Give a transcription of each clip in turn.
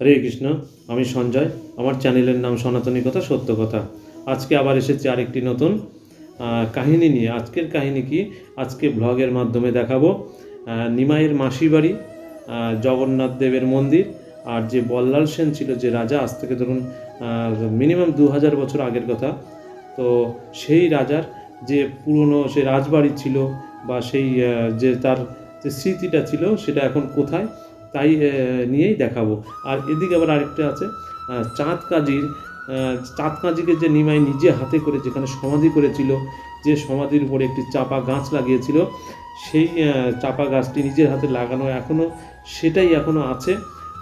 হরে কৃষ্ণ, আমি সঞ্জয়, আমার চ্যানেলের নাম সনাতনী কথা, সত্য কথা। আজকে আবার এসেছি আরেকটি নতুন কাহিনী নিয়ে। আজকের কাহিনী কি? আজকে ব্লগের মাধ্যমে দেখাবো নিমাইয়ের মাসি বাড়ি জগন্নাথ দেবের মন্দির, আর যে বল্লাল সেন ছিল, যে রাজা, আজ থেকে ধরুন মিনিমাম দু হাজার বছর আগের কথা। তো সেই রাজার যে পুরনো সে রাজবাড়ি ছিল, বা সেই যে তার যে স্মৃতিটা ছিল, সেটা এখন কোথায়? তাই নিয়েই দেখাবো। আর এদিকে আবার আরেকটা আছে চাঁদ কাজীর চাঁদ কাজীকে যে নিমাই নিজে হাতে করে যেখানে সমাধি করেছিল, যে সমাধির উপরে একটি চাপা গাছ লাগিয়েছিল, সেই চাপা গাছটি নিজের হাতে লাগানো এখনও সেটাই এখনও আছে।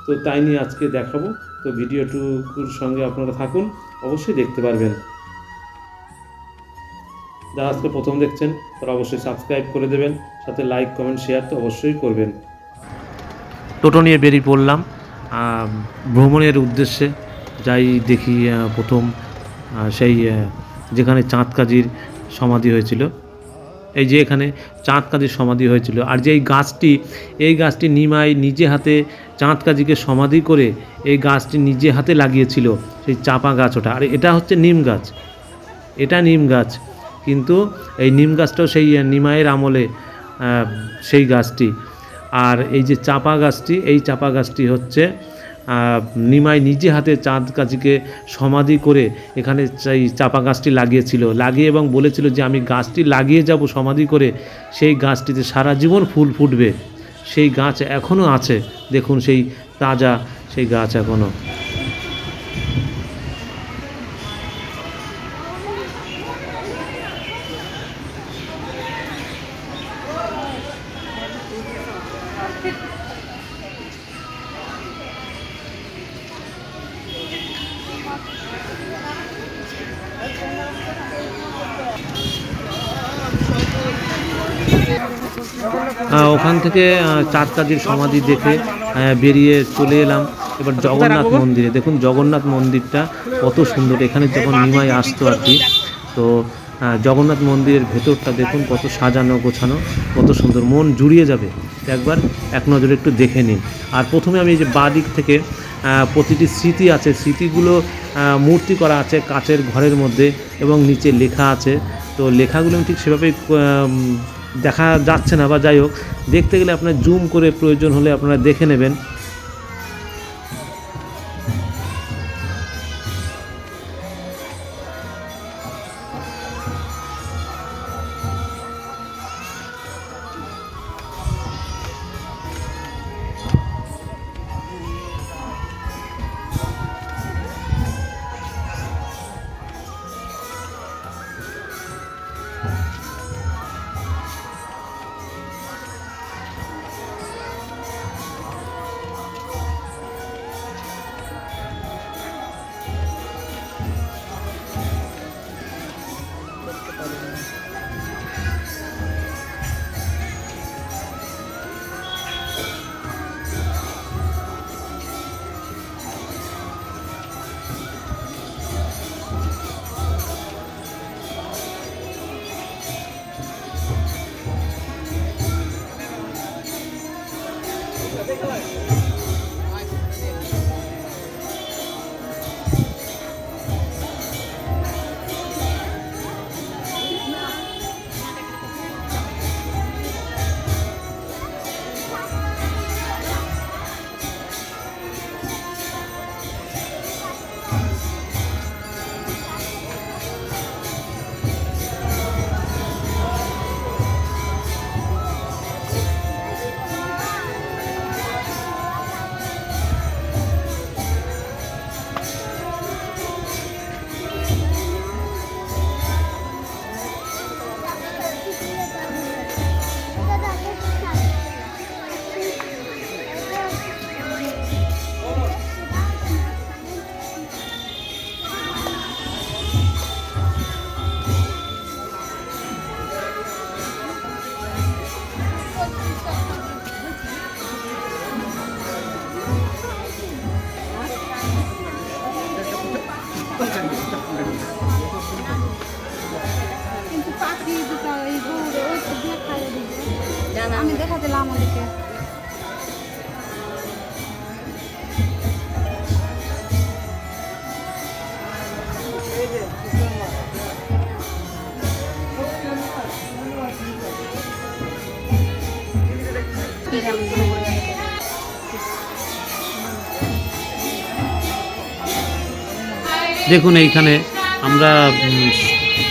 তো তাই নিয়ে আজকে দেখাবো। তো ভিডিওটুকুর সঙ্গে আপনারা থাকুন, অবশ্যই দেখতে পারবেন। যারা আজকে প্রথম দেখছেন, তারা অবশ্যই সাবস্ক্রাইব করে দেবেন, সাথে লাইক, কমেন্ট, শেয়ার তো অবশ্যই করবেন। টোটো নিয়ে বেরিয়ে পড়লাম ভ্রমণের উদ্দেশ্যে যাই দেখি প্রথম সেই যেখানে চাঁদ কাজীর সমাধি হয়েছিল। এই যে এখানে চাঁদ কাজীর সমাধি হয়েছিল আর যে এই গাছটি এই গাছটি নিমাই নিজে হাতে চাঁদ কাজীকে সমাধি করে এই গাছটি নিজে হাতে লাগিয়েছিল, সেই চাপা গাছ ওটা। আর এটা হচ্ছে নিম গাছ। এটা নিম গাছ। কিন্তু এই নিম গাছটাও সেই নিমাইয়ের আমলে সেই গাছটি। আর এই যে চাপা গাছটি, এই চাপা গাছটি হচ্ছে নিমাই নিজে হাতে চাঁদ কাজীকে সমাধি করে এখানে চাই চাপা গাছটি লাগিয়েছিল। লাগিয়ে এবং বলেছিল যে, আমি গাছটি লাগিয়ে যাব সমাধি করে, সেই গাছটিতে সারা জীবন ফুল ফুটবে। সেই গাছ এখনও আছে। দেখুন সেই তাজা সেই গাছ এখনও ওখান থেকে আহ, চাঁদ সমাধি দেখে বেরিয়ে চলে এলাম। এবার জগন্নাথ মন্দিরে। দেখুন জগন্নাথ মন্দিরটা কত সুন্দর। এখানে যখন নিমাই আসতো আর কি তো জগন্নাথ মন্দিরের ভেতরটা দেখুন কত সাজানো গোছানো কত সুন্দর। মন জুড়িয়ে যাবে। একবার এক নজরে একটু দেখে নিন। আর প্রথমে আমি এই যে বাঁ দিক থেকে প্রতিটি স্মৃতি আছে। স্মৃতিগুলো মূর্তি করা আছে কাচের ঘরের মধ্যে এবং নিচে লেখা আছে তো লেখাগুলো আমি ঠিক সেভাবে দেখা যাচ্ছে না বা যাই হোক, দেখতে গেলে আপনার জুম করে প্রয়োজন হলে আপনারা দেখে নেবেন। আমি দেখা দিলাম আমাদেরকে দেখুন এইখানে আমরা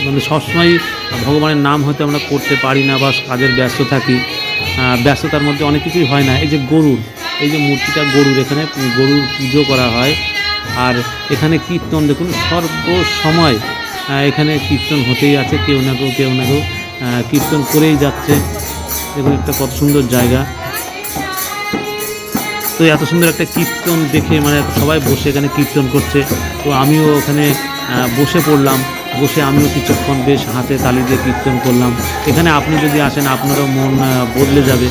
মানে সবসময় ভগবানের নাম হয়তো আমরা করতে পারি না বা কাজের ব্যস্ত থাকি ব্যস্ততার মধ্যে অনেক কিছুই হয় না। এই যে গরুর, এই যে মূর্তিটা গরুর, এখানে গরুর পুজো করা হয়। আর এখানে কীর্তন, দেখুন সর্ব সময় এখানে কীর্তন হতেই আছে। কেউ না কেউ কেউ না কেউ কীর্তন করেই যাচ্ছে। দেখুন, একটা কত সুন্দর জায়গা। তো এত সুন্দর একটা কীর্তন দেখে মানে সবাই বসে এখানে কীর্তন করছে। তো আমিও ওখানে বসে পড়লাম। বসে আমিও কিছুক্ষণ বেশ হাতে তালি দিয়ে কীর্তন করলাম। এখানে আপনি যদি আসেন, আপনারও মন বদলে যাবে।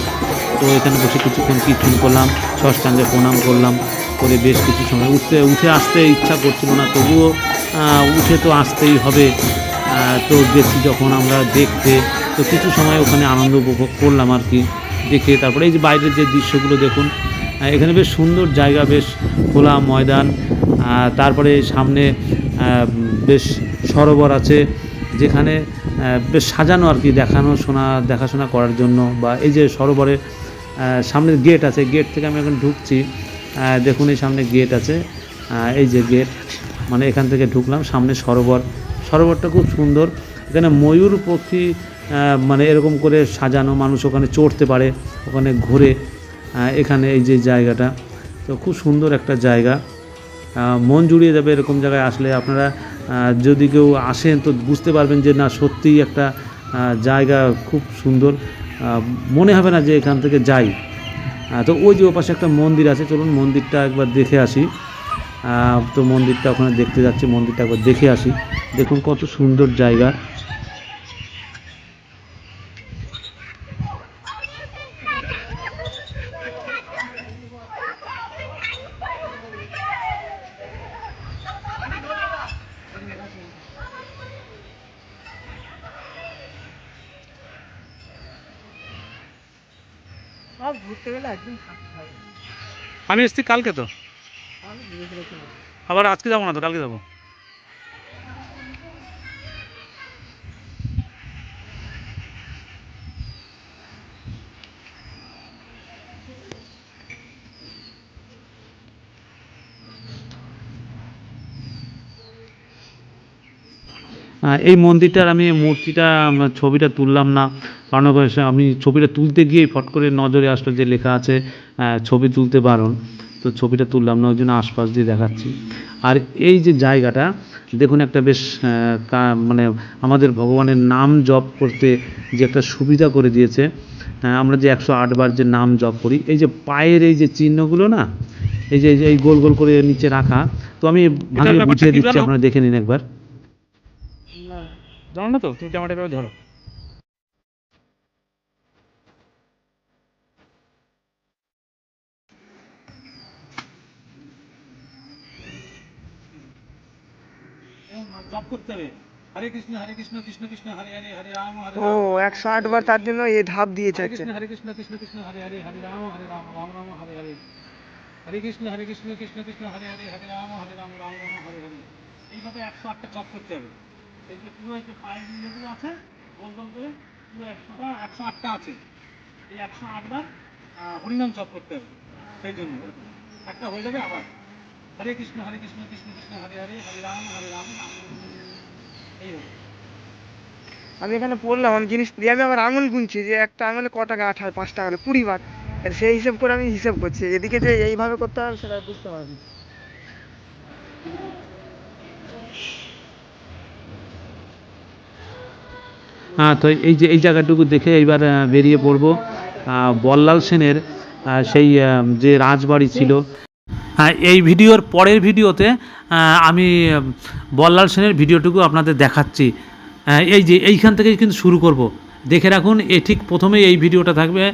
তো এখানে বসে কিছুক্ষণ কীর্তন করলাম, ষষ্ঠাঙ্গে প্রণাম করলাম, করে বেশ কিছু সময় উঠতে, উঠে আসতে ইচ্ছা করছিল না, তবুও উঠে তো আসতেই হবে। তো গেছি যখন আমরা দেখতে। তো কিছু সময় ওখানে আনন্দ উপভোগ করলাম আর কি, দেখে তারপরে এই যে বাইরের যে দৃশ্যগুলো দেখুন এখানে বেশ সুন্দর জায়গা, বেশ খোলা ময়দান। তারপরে সামনে বেশ সরোবর আছে যেখানে বেশ সাজানো আর কি দেখানো শোনা দেখাশোনা করার জন্য। বা এই যে সরোবরের আহ, সামনে গেট আছে গেট থেকে আমি এখন ঢুকছি। দেখুন এই সামনে গেট আছে। এই যে গেট মানে এখান থেকে ঢুকলাম সামনে সরোবর। সরোবরটা খুব সুন্দর। এখানে ময়ূর পক্ষী মানে এরকম করে সাজানো মানুষ ওখানে চড়তে পারে ওখানে ঘুরে। এখানে এই যে জায়গাটা তো খুব সুন্দর একটা জায়গা। মন জুড়িয়ে যাবে এরকম জায়গায় আসলে। আপনারা যদি কেউ আসেন তো বুঝতে পারবেন যে না, সত্যিই একটা জায়গা খুব সুন্দর। মনে হবে না যে এখান থেকে যাই। তো ওই যে ওপাশে একটা মন্দির আছে, চলুন মন্দিরটা একবার দেখে আসি। তো মন্দিরটা ওখানে দেখতে যাচ্ছি, মন্দিরটা একবার দেখে আসি। দেখুন কত সুন্দর জায়গা। সব ঘুরতে গেলে একদিন থাকতে হবে আমি এসছি কালকে তো? আবার আজকে যাব না তো? কালকে যাব? এই মন্দিরটার আমি মূর্তিটা ছবিটা তুললাম না। কারণ আমি ছবিটা তুলতে গিয়ে ফট করে নজরে আসলো যে লেখা আছে ছবি তুলতে বারণ। তো ছবিটা তুললাম না ওই জন্য আশপাশ দিয়ে দেখাচ্ছি। আর এই যে জায়গাটা দেখুন একটা বেশ মানে আমাদের ভগবানের নাম জপ করতে যে একটা সুবিধা করে দিয়েছে। আমরা যে একশো আটবার যে নাম জপ করি এই যে পায়ের এই যে চিহ্নগুলো না এই যে এই গোল গোল করে নিচে রাখা তো আমি ভাঙিয়ে বুঝিয়ে দিচ্ছি আপনারা দেখে নিন একবার। জানো না তো? তুমি ক্যামেরাটা এভাবে ধরো। জপ করতে হবে। হরে কৃষ্ণ হরে কৃষ্ণ কৃষ্ণ কৃষ্ণ হরে হরে হরে রাম হরে ও একশো আট বার তার জন্য এই ধাপ দিয়েছে কৃষ্ণ হরে কৃষ্ণ কৃষ্ণ কৃষ্ণ হরে হরে হরে রাম হরে রাম রাম রাম হরে হরে। হরে কৃষ্ণ হরে কৃষ্ণ কৃষ্ণ কৃষ্ণ হরে হরে হরে রাম হরে রাম রাম রাম হরে হরে। এইভাবে একশো আটটা জপ করতে হবে। এই এই এই হরিনাম জপ করতে হবে সেই জন্য একটা হয়ে যাবে আবার হরে কৃষ্ণ হরে কৃষ্ণ কৃষ্ণ কৃষ্ণ হরে হরে হরে রাম হরে রাম হরে হরে। আমি এখানে পড়লাম, আমি জিনিস দিয়ে আমি আবার আঙুল গুনছি যে একটা আঙুলে ক টাকা আঠায় পাঁচ টাকা হলে কুড়ি বার সেই হিসেব করে আমি হিসেব করছি এদিকে যে এইভাবে করতে হবে সেটা বুঝতে পারিনি তো এই যে, এই জায়গাটুকু দেখে এইবার বেরিয়ে পড়ব। বল্লাল সেনের সেই যে রাজবাড়ি ছিল। হ্যাঁ এই ভিডিওর পরের ভিডিওতে আমি বল্লাল সেনের ভিডিওটুকু আপনাদের দেখাচ্ছি। এই যে, এইখান থেকেই কিন্তু শুরু করব। দেখে রাখুন, এ ঠিক প্রথমেই এই ভিডিওটা থাকবে।